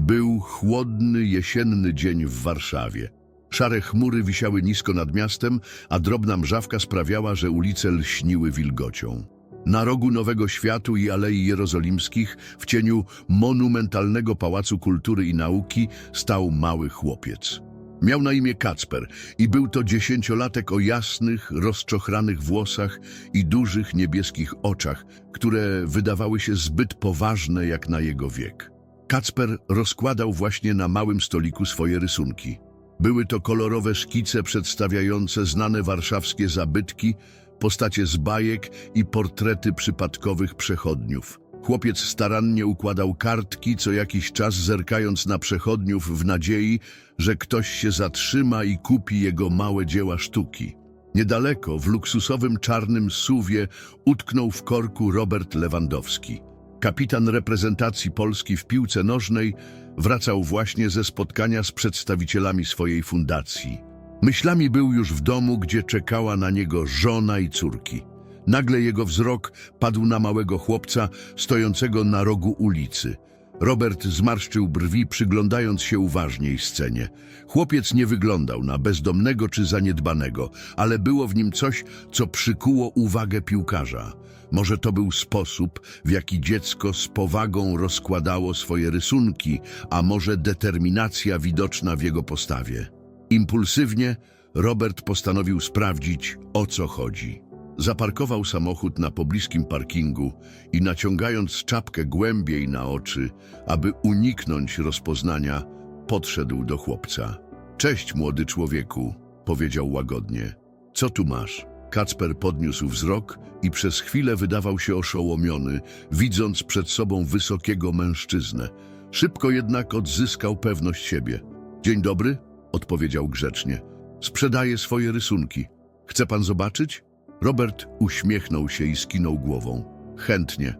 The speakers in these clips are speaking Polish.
Był chłodny, jesienny dzień w Warszawie. Szare chmury wisiały nisko nad miastem, a drobna mrzawka sprawiała, że ulice lśniły wilgocią. Na rogu Nowego Światu i Alei Jerozolimskich, w cieniu monumentalnego Pałacu Kultury i Nauki, stał mały chłopiec. Miał na imię Kacper i był to dziesięciolatek o jasnych, rozczochranych włosach i dużych niebieskich oczach, które wydawały się zbyt poważne jak na jego wiek. Kacper rozkładał właśnie na małym stoliku swoje rysunki. Były to kolorowe szkice przedstawiające znane warszawskie zabytki, postacie z bajek i portrety przypadkowych przechodniów. Chłopiec starannie układał kartki, co jakiś czas zerkając na przechodniów w nadziei, że ktoś się zatrzyma i kupi jego małe dzieła sztuki. Niedaleko, w luksusowym czarnym suwie, utknął w korku Robert Lewandowski. Kapitan reprezentacji Polski w piłce nożnej wracał właśnie ze spotkania z przedstawicielami swojej fundacji. Myślami był już w domu, gdzie czekała na niego żona i córki. Nagle jego wzrok padł na małego chłopca stojącego na rogu ulicy. Robert zmarszczył brwi, przyglądając się uważniej scenie. Chłopiec nie wyglądał na bezdomnego czy zaniedbanego, ale było w nim coś, co przykuło uwagę piłkarza. Może to był sposób, w jaki dziecko z powagą rozkładało swoje rysunki, a może determinacja widoczna w jego postawie. Impulsywnie Robert postanowił sprawdzić, o co chodzi. Zaparkował samochód na pobliskim parkingu i naciągając czapkę głębiej na oczy, aby uniknąć rozpoznania, podszedł do chłopca. Cześć, młody człowieku, powiedział łagodnie. Co tu masz? Kacper podniósł wzrok i przez chwilę wydawał się oszołomiony, widząc przed sobą wysokiego mężczyznę. Szybko jednak odzyskał pewność siebie. Dzień dobry, odpowiedział grzecznie. Sprzedaję swoje rysunki. Chce pan zobaczyć? Robert uśmiechnął się i skinął głową. Chętnie.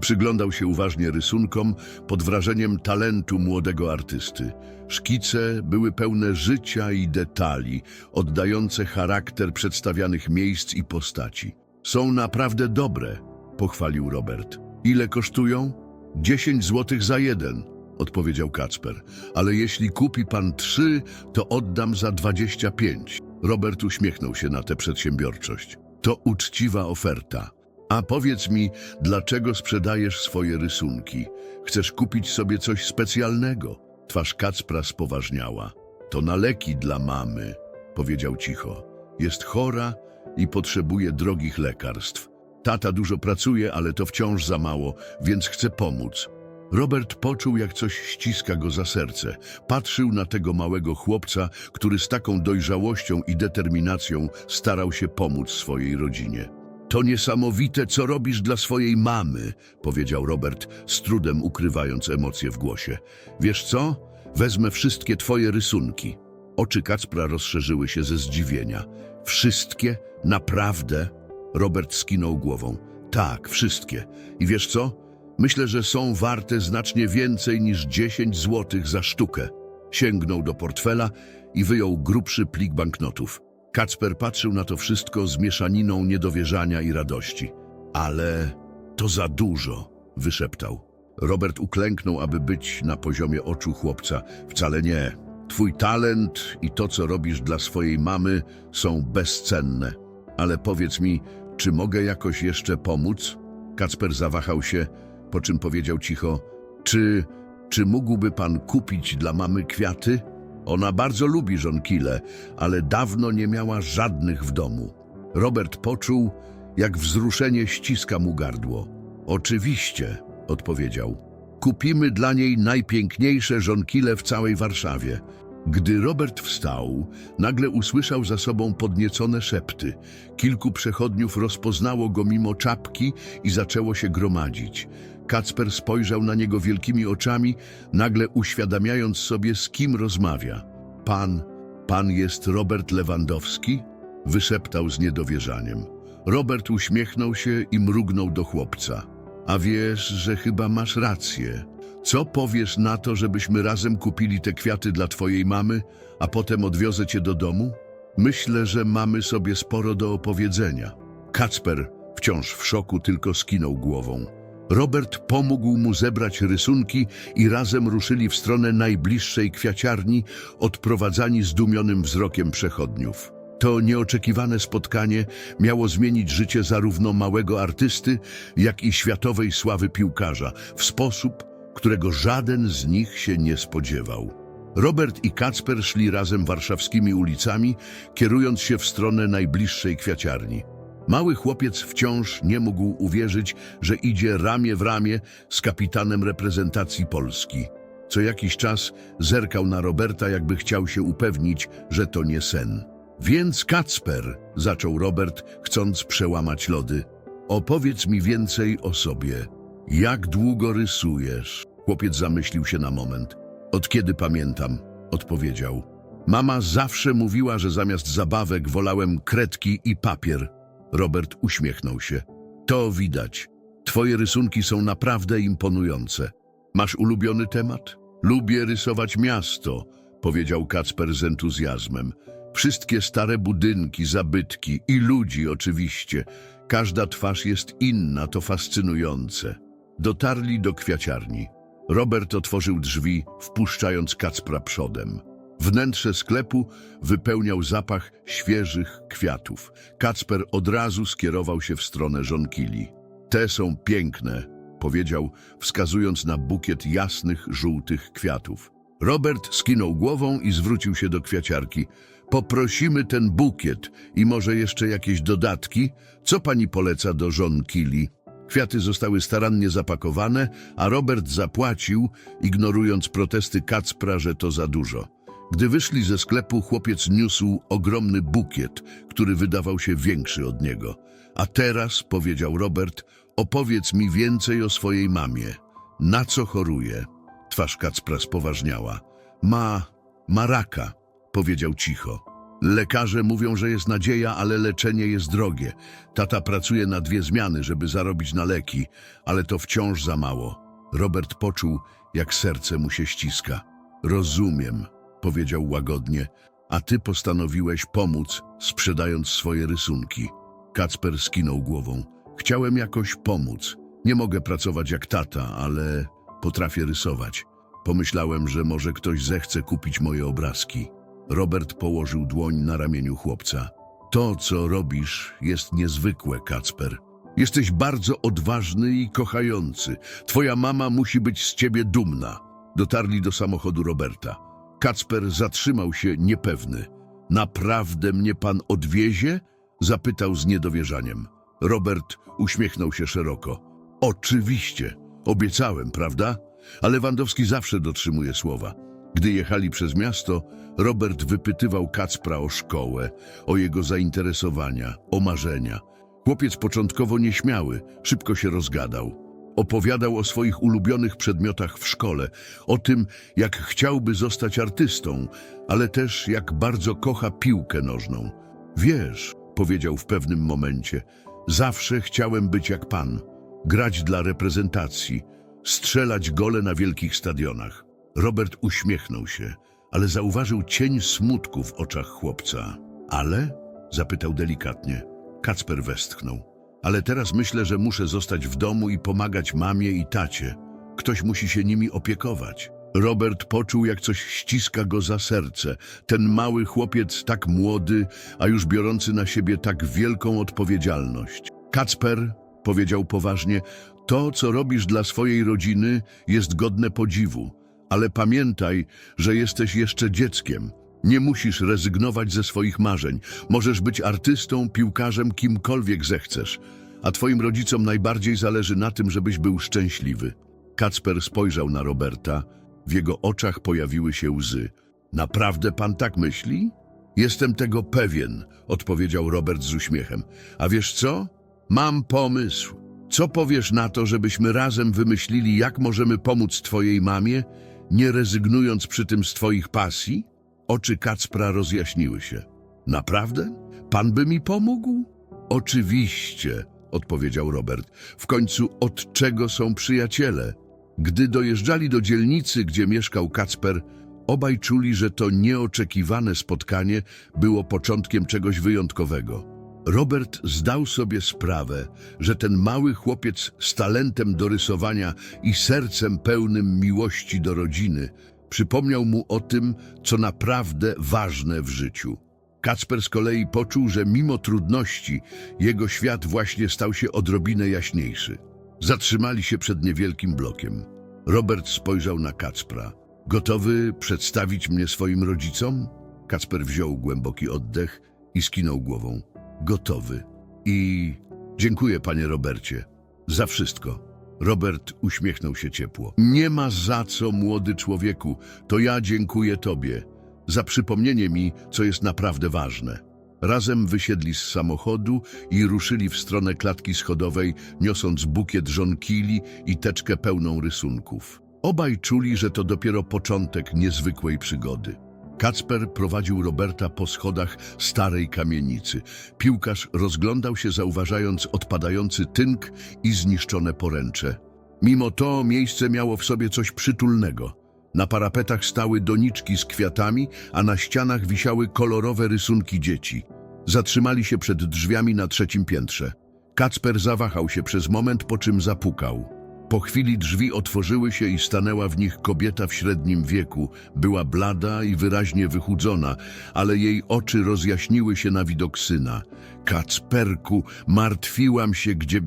Przyglądał się uważnie rysunkom pod wrażeniem talentu młodego artysty. Szkice były pełne życia i detali, oddające charakter przedstawianych miejsc i postaci. Są naprawdę dobre, pochwalił Robert. Ile kosztują? Dziesięć złotych za jeden, odpowiedział Kacper. Ale jeśli kupi pan trzy, to oddam za dwadzieścia pięć. Robert uśmiechnął się na tę przedsiębiorczość. To uczciwa oferta. A powiedz mi, dlaczego sprzedajesz swoje rysunki? Chcesz kupić sobie coś specjalnego? Twarz Kacpra spoważniała. To na leki dla mamy, powiedział cicho. Jest chora i potrzebuje drogich lekarstw. Tata dużo pracuje, ale to wciąż za mało, więc chce pomóc. Robert poczuł, jak coś ściska go za serce. Patrzył na tego małego chłopca, który z taką dojrzałością i determinacją starał się pomóc swojej rodzinie. To niesamowite, co robisz dla swojej mamy, powiedział Robert, z trudem ukrywając emocje w głosie. Wiesz co? Wezmę wszystkie twoje rysunki. Oczy Kacpra rozszerzyły się ze zdziwienia. Wszystkie? Naprawdę? Robert skinął głową. Tak, wszystkie. I wiesz co? Myślę, że są warte znacznie więcej niż 10 złotych za sztukę. Sięgnął do portfela i wyjął grubszy plik banknotów. Kacper patrzył na to wszystko z mieszaniną niedowierzania i radości. Ale to za dużo, wyszeptał. Robert uklęknął, aby być na poziomie oczu chłopca. Wcale nie. Twój talent i to, co robisz dla swojej mamy, są bezcenne. Ale powiedz mi, czy mogę jakoś jeszcze pomóc? Kacper zawahał się, po czym powiedział cicho: Czy, czy mógłby pan kupić dla mamy kwiaty? Ona bardzo lubi żonkile, ale dawno nie miała żadnych w domu. Robert poczuł, jak wzruszenie ściska mu gardło. Oczywiście, odpowiedział. Kupimy dla niej najpiękniejsze żonkile w całej Warszawie. Gdy Robert wstał, nagle usłyszał za sobą podniecone szepty. Kilku przechodniów rozpoznało go mimo czapki i zaczęło się gromadzić. Kacper spojrzał na niego wielkimi oczami, nagle uświadamiając sobie, z kim rozmawia. Pan, pan jest Robert Lewandowski? Wyszeptał z niedowierzaniem. Robert uśmiechnął się i mrugnął do chłopca. A wiesz, że chyba masz rację. Co powiesz na to, żebyśmy razem kupili te kwiaty dla twojej mamy, a potem odwiozę cię do domu? Myślę, że mamy sobie sporo do opowiedzenia. Kacper, wciąż w szoku, tylko skinął głową. Robert pomógł mu zebrać rysunki i razem ruszyli w stronę najbliższej kwiaciarni, odprowadzani zdumionym wzrokiem przechodniów. To nieoczekiwane spotkanie miało zmienić życie zarówno małego artysty, jak i światowej sławy piłkarza w sposób, którego żaden z nich się nie spodziewał. Robert i Kacper szli razem warszawskimi ulicami, kierując się w stronę najbliższej kwiaciarni. Mały chłopiec wciąż nie mógł uwierzyć, że idzie ramię w ramię z kapitanem reprezentacji Polski. Co jakiś czas zerkał na Roberta, jakby chciał się upewnić, że to nie sen. Więc Kacper, zaczął Robert, chcąc przełamać lody. Opowiedz mi więcej o sobie. Jak długo rysujesz? Chłopiec zamyślił się na moment. Od kiedy pamiętam, odpowiedział. Mama zawsze mówiła, że zamiast zabawek wolałem kredki i papier. Robert uśmiechnął się. To widać. Twoje rysunki są naprawdę imponujące. Masz ulubiony temat? Lubię rysować miasto, powiedział Kacper z entuzjazmem. Wszystkie stare budynki, zabytki i ludzi oczywiście. Każda twarz jest inna, to fascynujące. Dotarli do kwiaciarni. Robert otworzył drzwi, wpuszczając Kacpra przodem. Wnętrze sklepu wypełniał zapach świeżych kwiatów. Kacper od razu skierował się w stronę żonkili. Te są piękne, powiedział, wskazując na bukiet jasnych, żółtych kwiatów. Robert skinął głową i zwrócił się do kwiaciarki. Poprosimy ten bukiet i może jeszcze jakieś dodatki. Co pani poleca do żonkili? Kwiaty zostały starannie zapakowane, a Robert zapłacił, ignorując protesty Kacpra, że to za dużo. Gdy wyszli ze sklepu, chłopiec niósł ogromny bukiet, który wydawał się większy od niego. A teraz, powiedział Robert, opowiedz mi więcej o swojej mamie. Na co choruje? Twarz Kacpra spoważniała. Ma, ma raka, powiedział cicho. Lekarze mówią, że jest nadzieja, ale leczenie jest drogie. Tata pracuje na dwie zmiany, żeby zarobić na leki, ale to wciąż za mało. Robert poczuł, jak serce mu się ściska. Rozumiem, powiedział łagodnie, a ty postanowiłeś pomóc, sprzedając swoje rysunki. Kacper skinął głową. Chciałem jakoś pomóc. Nie mogę pracować jak tata, ale potrafię rysować. Pomyślałem, że może ktoś zechce kupić moje obrazki. Robert położył dłoń na ramieniu chłopca. To, co robisz, jest niezwykłe, Kacper. Jesteś bardzo odważny i kochający. Twoja mama musi być z ciebie dumna. Dotarli do samochodu Roberta. Kacper zatrzymał się niepewny. Naprawdę mnie pan odwiezie? Zapytał z niedowierzaniem. Robert uśmiechnął się szeroko. Oczywiście, obiecałem, prawda? Ale Lewandowski zawsze dotrzymuje słowa. Gdy jechali przez miasto, Robert wypytywał Kacpra o szkołę, o jego zainteresowania, o marzenia. Chłopiec początkowo nieśmiały, szybko się rozgadał. Opowiadał o swoich ulubionych przedmiotach w szkole, o tym, jak chciałby zostać artystą, ale też jak bardzo kocha piłkę nożną. Wiesz, powiedział w pewnym momencie, zawsze chciałem być jak pan, grać dla reprezentacji, strzelać gole na wielkich stadionach. Robert uśmiechnął się, ale zauważył cień smutku w oczach chłopca. Ale? zapytał delikatnie. Kacper westchnął. Ale teraz myślę, że muszę zostać w domu i pomagać mamie i tacie. Ktoś musi się nimi opiekować. Robert poczuł, jak coś ściska go za serce. Ten mały chłopiec, tak młody, a już biorący na siebie tak wielką odpowiedzialność. Kacper, powiedział poważnie, to, co robisz dla swojej rodziny, jest godne podziwu. Ale pamiętaj, że jesteś jeszcze dzieckiem. Nie musisz rezygnować ze swoich marzeń. Możesz być artystą, piłkarzem, kimkolwiek zechcesz. A twoim rodzicom najbardziej zależy na tym, żebyś był szczęśliwy. Kacper spojrzał na Roberta. W jego oczach pojawiły się łzy. Naprawdę pan tak myśli? Jestem tego pewien, odpowiedział Robert z uśmiechem. A wiesz co? Mam pomysł. Co powiesz na to, żebyśmy razem wymyślili, jak możemy pomóc twojej mamie, nie rezygnując przy tym z twoich pasji? Oczy Kacpra rozjaśniły się. Naprawdę? Pan by mi pomógł? Oczywiście, odpowiedział Robert. W końcu od czego są przyjaciele? Gdy dojeżdżali do dzielnicy, gdzie mieszkał Kacper, obaj czuli, że to nieoczekiwane spotkanie było początkiem czegoś wyjątkowego. Robert zdał sobie sprawę, że ten mały chłopiec z talentem do rysowania i sercem pełnym miłości do rodziny przypomniał mu o tym, co naprawdę ważne w życiu. Kacper z kolei poczuł, że mimo trudności jego świat właśnie stał się odrobinę jaśniejszy. Zatrzymali się przed niewielkim blokiem. Robert spojrzał na Kacpra. Gotowy przedstawić mnie swoim rodzicom? Kacper wziął głęboki oddech i skinął głową. Gotowy. I dziękuję, panie Robercie, za wszystko. Robert uśmiechnął się ciepło. Nie ma za co, młody człowieku. To ja dziękuję tobie za przypomnienie mi, co jest naprawdę ważne. Razem wysiedli z samochodu i ruszyli w stronę klatki schodowej, niosąc bukiet żonkili i teczkę pełną rysunków. Obaj czuli, że to dopiero początek niezwykłej przygody. Kacper prowadził Roberta po schodach starej kamienicy. Piłkarz rozglądał się, zauważając odpadający tynk i zniszczone poręcze. Mimo to miejsce miało w sobie coś przytulnego. Na parapetach stały doniczki z kwiatami, a na ścianach wisiały kolorowe rysunki dzieci. Zatrzymali się przed drzwiami na trzecim piętrze. Kacper zawahał się przez moment, po czym zapukał. Po chwili drzwi otworzyły się i stanęła w nich kobieta w średnim wieku. Była blada i wyraźnie wychudzona, ale jej oczy rozjaśniły się na widok syna. Kacperku, martwiłam się, gdzie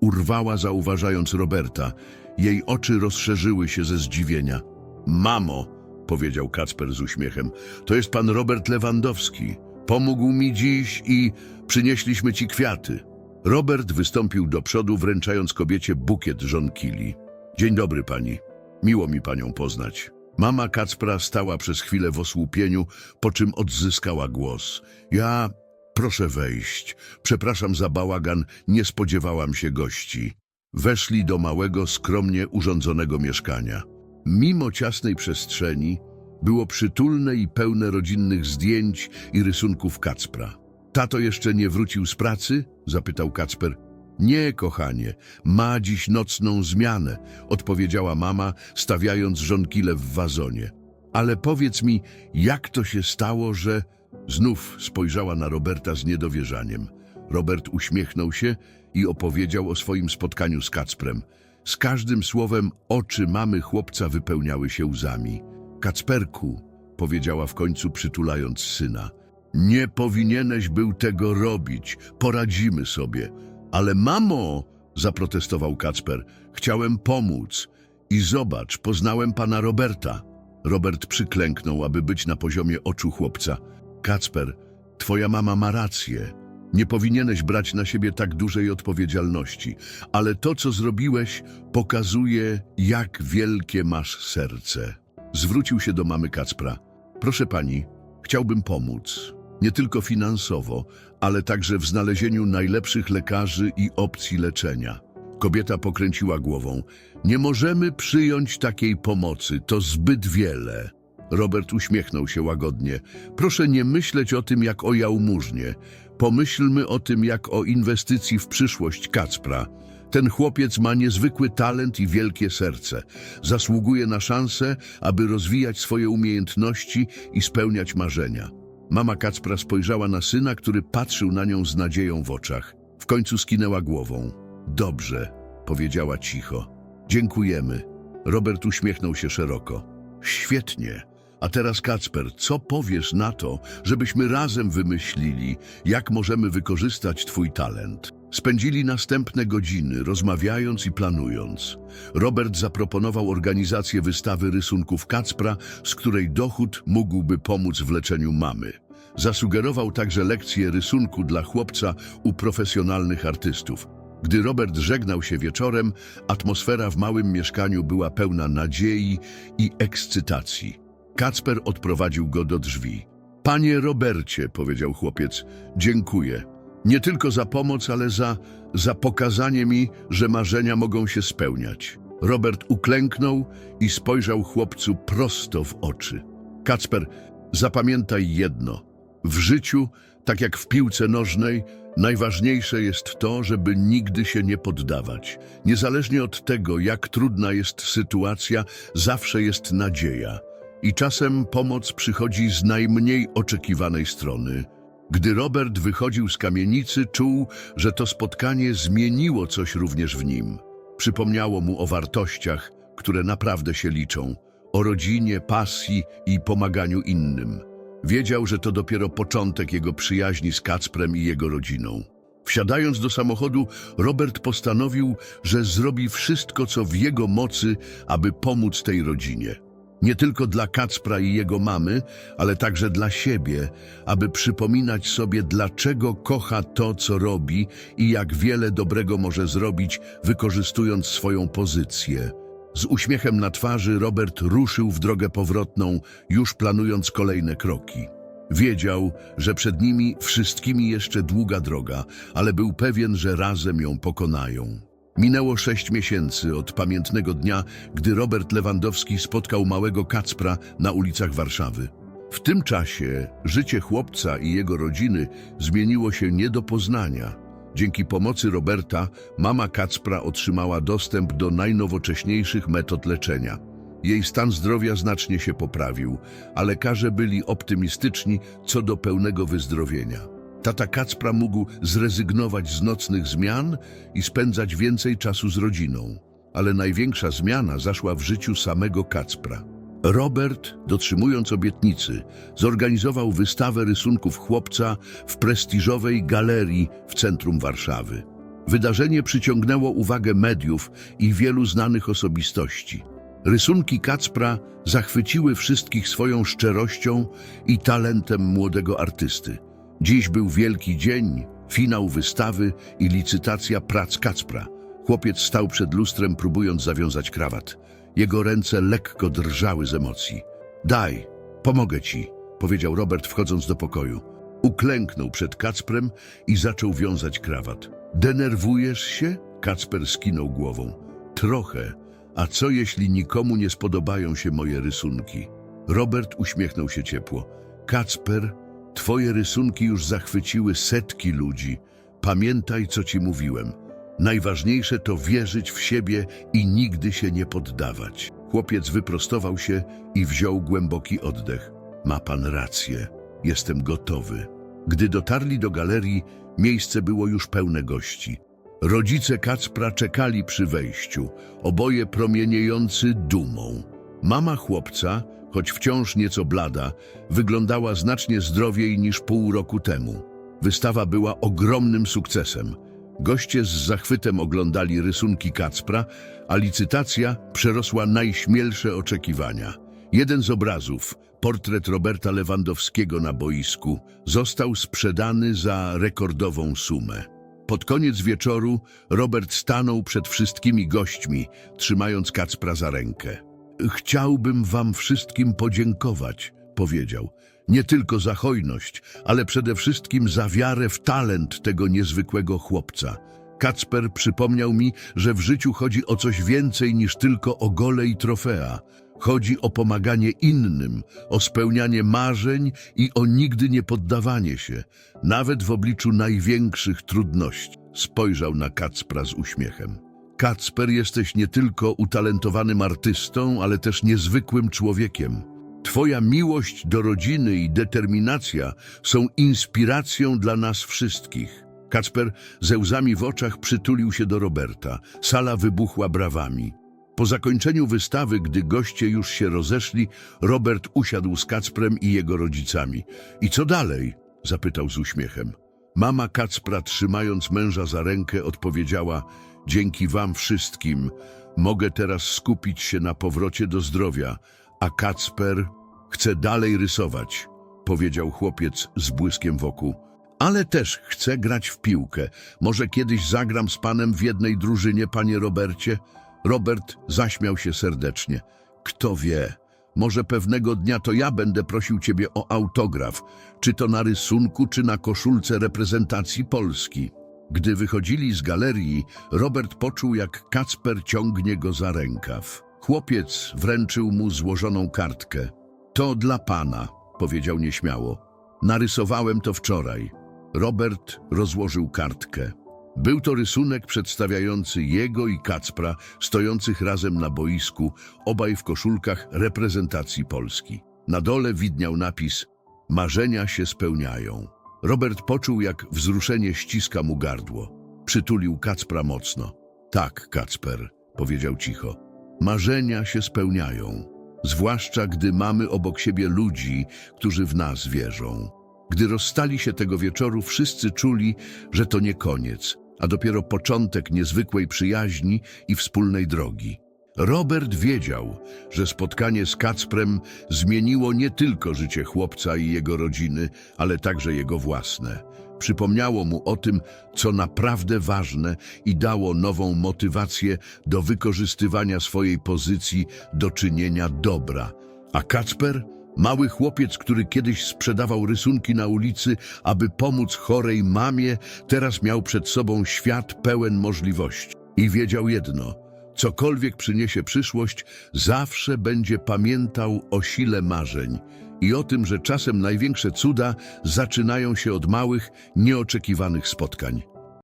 urwała, zauważając Roberta. Jej oczy rozszerzyły się ze zdziwienia. Mamo, powiedział Kacper z uśmiechem, to jest pan Robert Lewandowski. Pomógł mi dziś i przynieśliśmy ci kwiaty. Robert wystąpił do przodu, wręczając kobiecie bukiet żonkili. Dzień dobry pani. Miło mi panią poznać. Mama Kacpra stała przez chwilę w osłupieniu, po czym odzyskała głos. Ja... Proszę wejść. Przepraszam za bałagan, nie spodziewałam się gości. Weszli do małego, skromnie urządzonego mieszkania. Mimo ciasnej przestrzeni, było przytulne i pełne rodzinnych zdjęć i rysunków Kacpra. Tato jeszcze nie wrócił z pracy? zapytał Kacper. Nie, kochanie, ma dziś nocną zmianę, odpowiedziała mama, stawiając żonkile w wazonie. Ale powiedz mi, jak to się stało, że... Znów spojrzała na Roberta z niedowierzaniem. Robert uśmiechnął się i opowiedział o swoim spotkaniu z Kacprem. Z każdym słowem oczy mamy chłopca wypełniały się łzami. Kacperku, powiedziała w końcu przytulając syna, nie powinieneś był tego robić, poradzimy sobie. Ale mamo, zaprotestował Kacper, chciałem pomóc. I zobacz, poznałem pana Roberta. Robert przyklęknął, aby być na poziomie oczu chłopca. Kacper, twoja mama ma rację. Nie powinieneś brać na siebie tak dużej odpowiedzialności, ale to, co zrobiłeś, pokazuje, jak wielkie masz serce. Zwrócił się do mamy Kacpra. Proszę pani, chciałbym pomóc. Nie tylko finansowo, ale także w znalezieniu najlepszych lekarzy i opcji leczenia. Kobieta pokręciła głową. Nie możemy przyjąć takiej pomocy, to zbyt wiele. Robert uśmiechnął się łagodnie. Proszę nie myśleć o tym jak o jałmużnie. Pomyślmy o tym jak o inwestycji w przyszłość Kacpra. Ten chłopiec ma niezwykły talent i wielkie serce. Zasługuje na szansę, aby rozwijać swoje umiejętności i spełniać marzenia. Mama Kacpra spojrzała na syna, który patrzył na nią z nadzieją w oczach. W końcu skinęła głową. Dobrze, powiedziała cicho. Dziękujemy. Robert uśmiechnął się szeroko. Świetnie. A teraz Kacper, co powiesz na to, żebyśmy razem wymyślili, jak możemy wykorzystać twój talent? Spędzili następne godziny, rozmawiając i planując. Robert zaproponował organizację wystawy rysunków Kacpra, z której dochód mógłby pomóc w leczeniu mamy. Zasugerował także lekcję rysunku dla chłopca u profesjonalnych artystów. Gdy Robert żegnał się wieczorem, atmosfera w małym mieszkaniu była pełna nadziei i ekscytacji. Kacper odprowadził go do drzwi. Panie Robercie, powiedział chłopiec, dziękuję. Nie tylko za pomoc, ale za, za pokazanie mi, że marzenia mogą się spełniać. Robert uklęknął i spojrzał chłopcu prosto w oczy. Kacper, zapamiętaj jedno. W życiu, tak jak w piłce nożnej, najważniejsze jest to, żeby nigdy się nie poddawać. Niezależnie od tego, jak trudna jest sytuacja, zawsze jest nadzieja. I czasem pomoc przychodzi z najmniej oczekiwanej strony. Gdy Robert wychodził z kamienicy, czuł, że to spotkanie zmieniło coś również w nim. Przypomniało mu o wartościach, które naprawdę się liczą, o rodzinie, pasji i pomaganiu innym. Wiedział, że to dopiero początek jego przyjaźni z Kacprem i jego rodziną. Wsiadając do samochodu, Robert postanowił, że zrobi wszystko, co w jego mocy, aby pomóc tej rodzinie. Nie tylko dla Kacpra i jego mamy, ale także dla siebie, aby przypominać sobie, dlaczego kocha to, co robi i jak wiele dobrego może zrobić, wykorzystując swoją pozycję. Z uśmiechem na twarzy Robert ruszył w drogę powrotną, już planując kolejne kroki. Wiedział, że przed nimi wszystkimi jeszcze długa droga, ale był pewien, że razem ją pokonają. Minęło sześć miesięcy od pamiętnego dnia, gdy Robert Lewandowski spotkał małego Kacpra na ulicach Warszawy. W tym czasie życie chłopca i jego rodziny zmieniło się nie do poznania. Dzięki pomocy Roberta mama Kacpra otrzymała dostęp do najnowocześniejszych metod leczenia. Jej stan zdrowia znacznie się poprawił, a lekarze byli optymistyczni co do pełnego wyzdrowienia. Tata Kacpra mógł zrezygnować z nocnych zmian i spędzać więcej czasu z rodziną. Ale największa zmiana zaszła w życiu samego Kacpra. Robert, dotrzymując obietnicy, zorganizował wystawę rysunków chłopca w prestiżowej galerii w centrum Warszawy. Wydarzenie przyciągnęło uwagę mediów i wielu znanych osobistości. Rysunki Kacpra zachwyciły wszystkich swoją szczerością i talentem młodego artysty. Dziś był wielki dzień, finał wystawy i licytacja prac Kacpra. Chłopiec stał przed lustrem, próbując zawiązać krawat. Jego ręce lekko drżały z emocji. Daj, pomogę ci, powiedział Robert, wchodząc do pokoju. Uklęknął przed Kacprem i zaczął wiązać krawat. Denerwujesz się? Kacper skinął głową. Trochę. A co jeśli nikomu nie spodobają się moje rysunki? Robert uśmiechnął się ciepło. Kacper, twoje rysunki już zachwyciły setki ludzi. Pamiętaj, co ci mówiłem. Najważniejsze to wierzyć w siebie i nigdy się nie poddawać. Chłopiec wyprostował się i wziął głęboki oddech. Ma pan rację. Jestem gotowy. Gdy dotarli do galerii, miejsce było już pełne gości. Rodzice Kacpra czekali przy wejściu, oboje promieniejący dumą. Mama chłopca, choć wciąż nieco blada, wyglądała znacznie zdrowiej niż pół roku temu. Wystawa była ogromnym sukcesem. Goście z zachwytem oglądali rysunki Kacpra, a licytacja przerosła najśmielsze oczekiwania. Jeden z obrazów, portret Roberta Lewandowskiego na boisku, został sprzedany za rekordową sumę. Pod koniec wieczoru Robert stanął przed wszystkimi gośćmi, trzymając Kacpra za rękę. Chciałbym wam wszystkim podziękować, powiedział. Nie tylko za hojność, ale przede wszystkim za wiarę w talent tego niezwykłego chłopca. Kacper przypomniał mi, że w życiu chodzi o coś więcej niż tylko o gole i trofea. Chodzi o pomaganie innym, o spełnianie marzeń i o nigdy nie poddawanie się, nawet w obliczu największych trudności. Spojrzał na Kacpra z uśmiechem. Kacper, jesteś nie tylko utalentowanym artystą, ale też niezwykłym człowiekiem. Twoja miłość do rodziny i determinacja są inspiracją dla nas wszystkich. Kacper ze łzami w oczach przytulił się do Roberta. Sala wybuchła brawami. Po zakończeniu wystawy, gdy goście już się rozeszli, Robert usiadł z Kacprem i jego rodzicami. I co dalej? zapytał z uśmiechem. Mama Kacpra, trzymając męża za rękę, odpowiedziała: Dzięki wam wszystkim mogę teraz skupić się na powrocie do zdrowia, a Kacper chce dalej rysować, powiedział chłopiec z błyskiem wokół. Ale też chcę grać w piłkę. Może kiedyś zagram z panem w jednej drużynie, panie Robercie? Robert zaśmiał się serdecznie. Kto wie, może pewnego dnia to ja będę prosił ciebie o autograf, czy to na rysunku, czy na koszulce reprezentacji Polski. Gdy wychodzili z galerii, Robert poczuł, jak Kacper ciągnie go za rękaw. Chłopiec wręczył mu złożoną kartkę. To dla pana, powiedział nieśmiało. Narysowałem to wczoraj. Robert rozłożył kartkę. Był to rysunek przedstawiający jego i Kacpra stojących razem na boisku, obaj w koszulkach reprezentacji Polski. Na dole widniał napis Marzenia się spełniają. Robert poczuł, jak wzruszenie ściska mu gardło. Przytulił Kacpra mocno. Tak, Kacper, powiedział cicho. Marzenia się spełniają, zwłaszcza gdy mamy obok siebie ludzi, którzy w nas wierzą. Gdy rozstali się tego wieczoru, wszyscy czuli, że to nie koniec, a dopiero początek niezwykłej przyjaźni i wspólnej drogi. Robert wiedział, że spotkanie z Kacprem zmieniło nie tylko życie chłopca i jego rodziny, ale także jego własne. Przypomniało mu o tym, co naprawdę ważne i dało nową motywację do wykorzystywania swojej pozycji do czynienia dobra. A Kacper? Mały chłopiec, który kiedyś sprzedawał rysunki na ulicy, aby pomóc chorej mamie, teraz miał przed sobą świat pełen możliwości. I wiedział jedno, cokolwiek przyniesie przyszłość, zawsze będzie pamiętał o sile marzeń i o tym, że czasem największe cuda zaczynają się od małych, nieoczekiwanych spotkań.